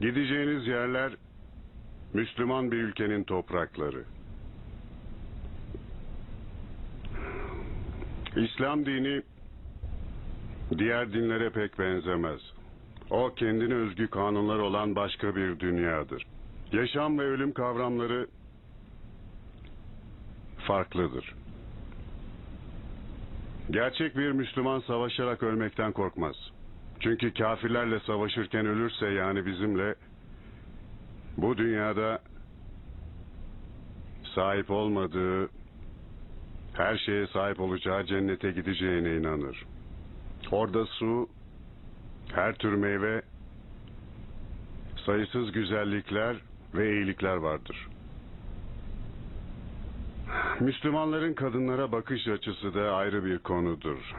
Gideceğiniz yerler Müslüman bir ülkenin toprakları. İslam dini diğer dinlere pek benzemez. O kendine özgü kanunlar olan başka bir dünyadır. Yaşam ve ölüm kavramları farklıdır. Gerçek bir Müslüman savaşarak ölmekten korkmaz. Çünkü kafirlerle savaşırken ölürse yani bizimle bu dünyada sahip olmadığı her şeye sahip olacağı cennete gideceğine inanır. Orada su, her tür meyve, sayısız güzellikler ve iyilikler vardır. Müslümanların kadınlara bakış açısı da ayrı bir konudur.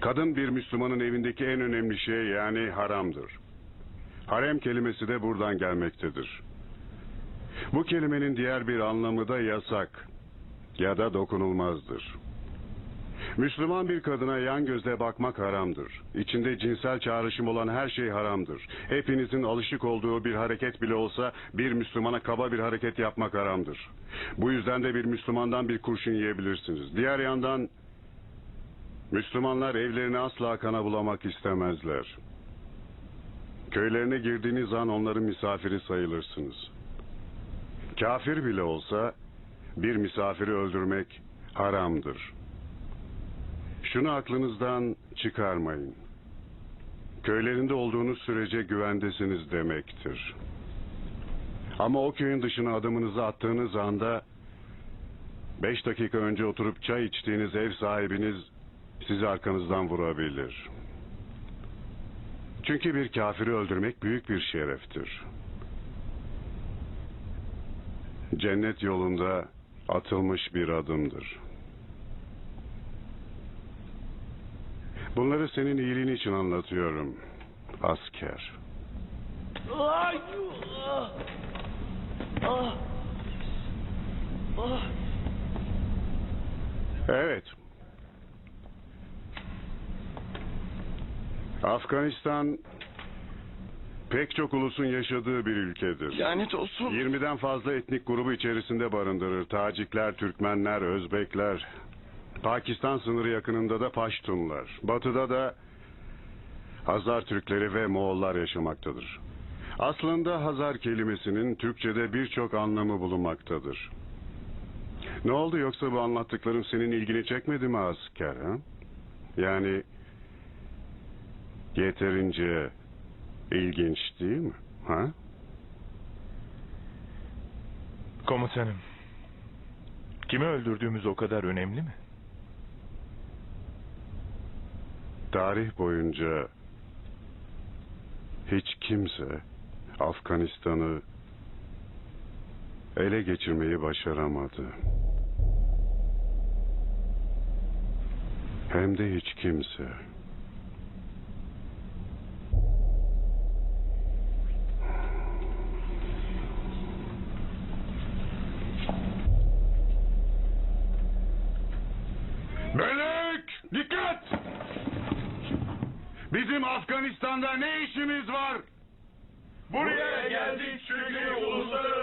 Kadın bir Müslümanın evindeki en önemli şey yani haramdır. Harem kelimesi de buradan gelmektedir. Bu kelimenin diğer bir anlamı da yasak ya da dokunulmazdır. Müslüman bir kadına yan gözle bakmak haramdır. İçinde cinsel çağrışım olan her şey haramdır. Hepinizin alışık olduğu bir hareket bile olsa bir Müslümana kaba bir hareket yapmak haramdır. Bu yüzden de bir Müslümandan bir kurşun yiyebilirsiniz. Diğer yandan Müslümanlar evlerini asla kana bulamak istemezler. Köylerine girdiğiniz an onların misafiri sayılırsınız. Kafir bile olsa bir misafiri öldürmek haramdır. Şunu aklınızdan çıkarmayın. Köylerinde olduğunuz sürece güvendesiniz demektir. Ama o köyün dışına adımınızı attığınız anda beş dakika önce oturup çay içtiğiniz ev sahibiniz sizi arkanızdan vurabilir. Çünkü bir kafiri öldürmek büyük bir şereftir. Cennet yolunda atılmış bir adımdır. Bunları senin iyiliğin için anlatıyorum. Asker. Ay! Evet. Afganistan pek çok ulusun yaşadığı bir ülkedir. Lanet olsun. 20'den fazla etnik grubu içerisinde barındırır. Tacikler, Türkmenler, Özbekler. Pakistan sınırı yakınında da Paştunlar. Batıda da Hazar Türkleri ve Moğollar yaşamaktadır. Aslında Hazar kelimesinin Türkçe'de birçok anlamı bulunmaktadır. Ne oldu yoksa bu anlattıklarım senin ilgini çekmedi mi asker ha? Yani yeterince ilginç değil mi? Ha? Komutanım. Kimi öldürdüğümüz o kadar önemli mi? Tarih boyunca hiç kimse Afganistan'ı ele geçirmeyi başaramadı. Hem de hiç kimse. Bizim Afganistan'da ne işimiz var? Buraya geldik çünkü uluslararası